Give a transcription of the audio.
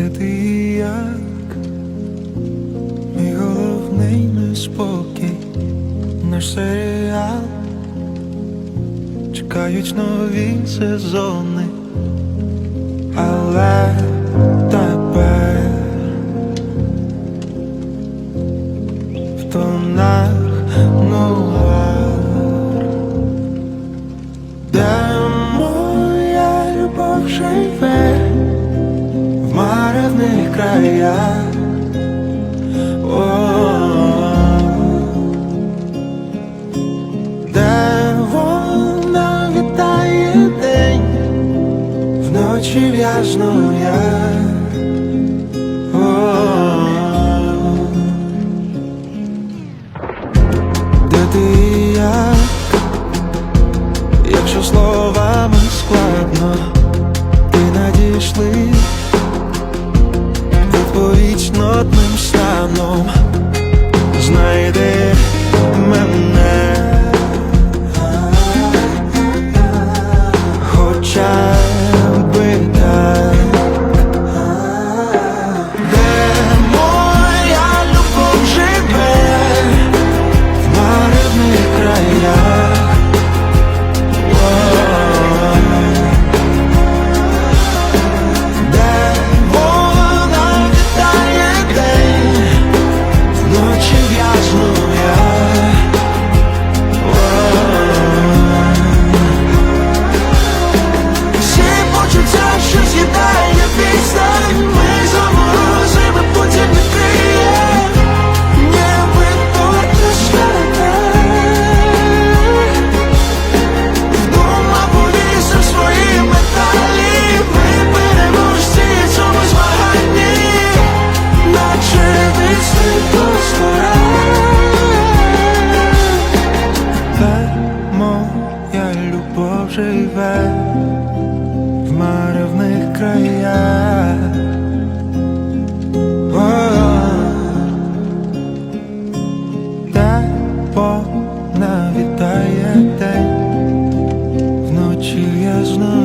де ти і як, мій головний неспокій, наш серіал, чекають нові сезони, але тепер в тонах нуар, де моя любов живе в маревних краях. О, Де вона вітає день, вночі в'яжну я. О, Де ти і я, якщо словами відповідь нотним станом знайди мене, хоча вночі в'язну тебе в маревних краях, О -о -о. Та понавітає день, вночі я знаю.